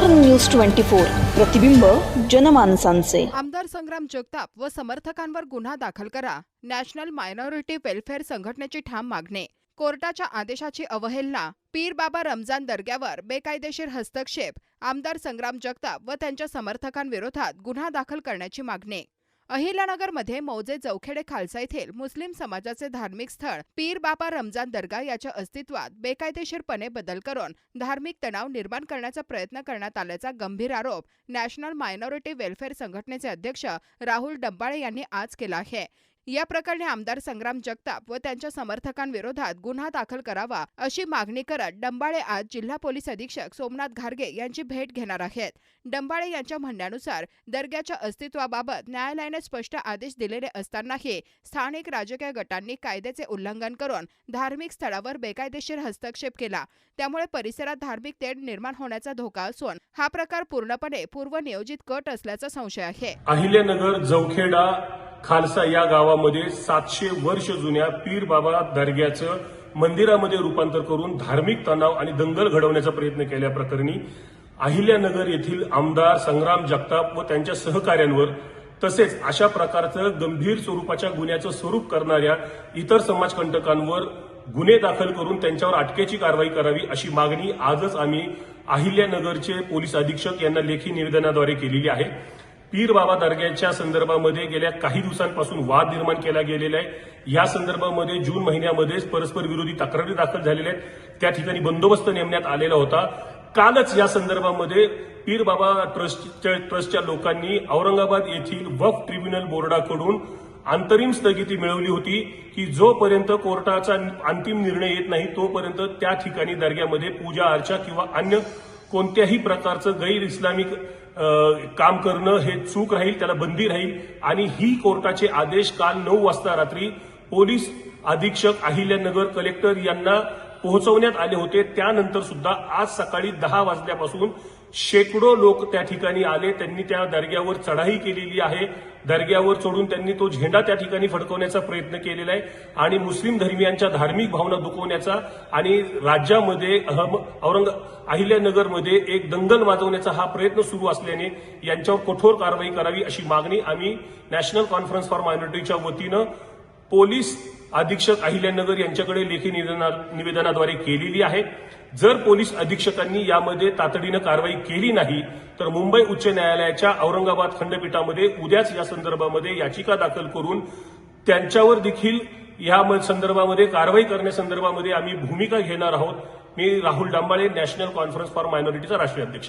नगर news twenty four. प्रतिबिंब जनमानसांचे. आमदार संग्राम जगताप व समर्थकांवर गुन्हा दाखल करा. नॅशनल मायनॉरिटी वेलफेअर संघटनेची ठाम मागणी. कोर्टाच्या आदेशाची अवहेलना. पीर बाबा रमजान दर्ग्यावर बेकायदेशीर हस्तक्षेप. आमदार संग्राम जगताप व त्यांच्या समर्थकांविरोधात गुन्हा दाखल करण्याची मागणी. अहिल्यानगरमध्ये मौजे जवखेडे खालसा येथील मुस्लिम समाजाचे धार्मिक स्थळ पीर बाबा रमजान दर्गा याच्या अस्तित्वात बेकायदेशीरपणे बदल करून धार्मिक तणाव निर्माण करण्याचा प्रयत्न करण्यात आल्याचा गंभीर आरोप नॅशनल मायनॉरिटी वेलफेअर संघटनेचे अध्यक्ष राहुल डंबाळे यांनी आज केला आहे. या प्रकरणी आमदार संग्राम जगताप व त्यांच्या समर्थकांविरोधात गुन्हा दाखल करावा अशी मागणी करत डंबाळे आज जिल्हा पोलीस अधीक्षक सोमनाथ घारगे यांची भेट घेणार आहेत. डंबाळे यांच्या म्हणण्यानुसार दर्ग्याच्या अस्तित्वाबाबत न्यायालयाने स्पष्ट आदेश दिलेले असतानाही स्थानिक राजकीय गटांनी कायद्याचे उल्लंघन करून धार्मिक स्थळावर बेकायदेशीर हस्तक्षेप केला. त्यामुळे परिसरात धार्मिक तेढ निर्माण होण्याचा धोका असून हा प्रकार पूर्णपणे पूर्वनियोजित कट असल्याचा संशय आहे. अहिल्यानगर जवखेडा खालसा या गावामध्ये सातशे वर्ष जुन्या पीर बाबा दर्ग्याचं मंदिरामध्ये रूपांतर करून धार्मिक तणाव आणि दंगल घडवण्याचा प्रयत्न केल्याप्रकरणी अहिल्यानगर येथील आमदार संग्राम जगताप व त्यांच्या सहकाऱ्यांवर तसेच अशा प्रकारचं गंभीर स्वरूपाच्या गुन्ह्याचं स्वरूप करणाऱ्या इतर समाजकंटकांवर गुन्हे दाखल करून त्यांच्यावर अटकेची कारवाई करावी अशी मागणी आजच आम्ही अहिल्यानगरचे पोलीस अधीक्षक यांना लेखी निवेदनाद्वारे केलेली आहे. पीर बाबा दर्ग्याच्या संदर्भामध्ये गेल्या काही दिवसांपासून वाद निर्माण केला गेलेला आहे. या संदर्भामध्ये जून महिन्यामध्येच परस्पर विरोधी तक्रारी दाखल झालेल्या आहेत. त्या ठिकाणी बंदोबस्त नेमण्यात आलेला होता. कालच या संदर्भामध्ये पीर बाबा ट्रस्टच्या ट्रस्टच्या लोकांनी औरंगाबाद येथील वफ ट्रिब्युनल बोर्डाकडून अंतरिम स्थगिती मिळवली होती की जोपर्यंत कोर्टाचा अंतिम निर्णय येत नाही तोपर्यंत त्या ठिकाणी दर्ग्यामध्ये पूजा अर्चा किंवा अन्य कोणत्याही प्रकारचं गैर इस्लामिक काम करणं हे चूक राहील त्याला बंदी राहील. आणि ही कोर्टाचे आदेश काल नऊ वाजता रात्री पोलीस अधीक्षक अहिल्यानगर कलेक्टर यांना पोहोचवण्यात आले होते. त्यानंतर सुद्धा आज सकाळी दहा वाजल्यापासून शेकडो लोक त्या ठिकाणी आले. त्यांनी त्या दर्ग्यावर चढाई केलेली आहे. दर्ग्यावर चढून त्यांनी तो झेंडा त्या ठिकाणी फडकवण्याचा प्रयत्न केलेला आहे आणि मुस्लिम धर्मियांच्या धार्मिक भावना दुखवण्याचा आणि राज्यामध्ये अहम औरंग अहिल्यानगरमध्ये एक दंगल वाजवण्याचा हा प्रयत्न सुरू असल्याने यांच्यावर कठोर कारवाई करावी अशी मागणी आम्ही नॅशनल कॉन्फरन्स फॉर मायनॉरिटीच्या वतीनं पोलीस अधीक्षक अहिल्यानगर यांच्याकडे लेखी निवेदनाद्वारे केलेली आहे. जर पोलीस अधीक्षकांनी यामध्ये तातडीनं कारवाई केली नाही तर मुंबई उच्च न्यायालयाच्या औरंगाबाद खंडपीठामध्ये उद्याच या संदर्भामध्ये याचिका दाखल करून त्यांच्यावर देखील या म- संदर्भामध्ये कारवाई करण्यासंदर्भामध्ये आम्ही भूमिका घेणार आहोत. मी Rahul Dambale national conference for मायनॉरिटीचा राष्ट्रीय अध्यक्ष.